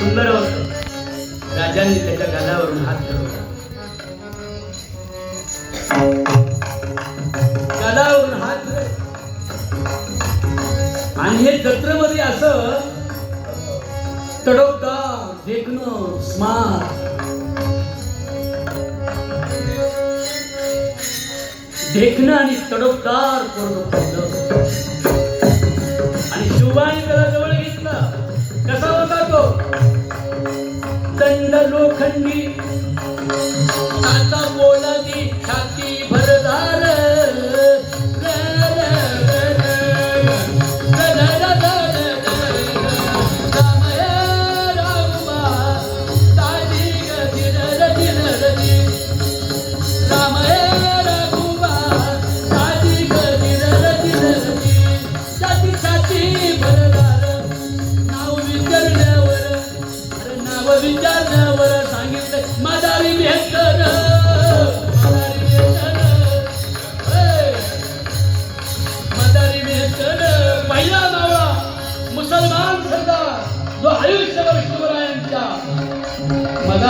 सुंदर होत. राजांनी त्याच्या गालावरून हात ठेवला गालावरून हात आणि हे जत्रेमध्ये असं तडोकदार देखणं स्मार्ट देखणं आणि तडोकदार पोरगं लोखंडी. आता बोलादी छाती भरदार विचारण्यावर सांगितलं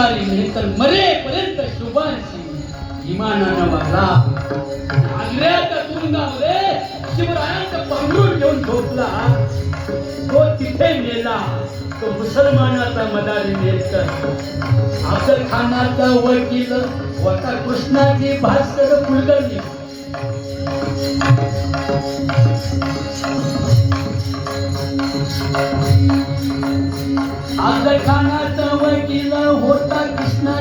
मिळाली नाही तर मरेपर्यंत शुभांशी इमानानं वागला. आग्र्याच्या तुरुंगामध्ये शिवरायांचा पांघरून घेऊन झोपला. तो तिथे मेला तो मुसलमानाचा मदारी नेतर अफजल खानाचा वकील होता कृष्णाजी भास्कर कुलकर्णी अफजल खानाचा वकील होता कृष्णा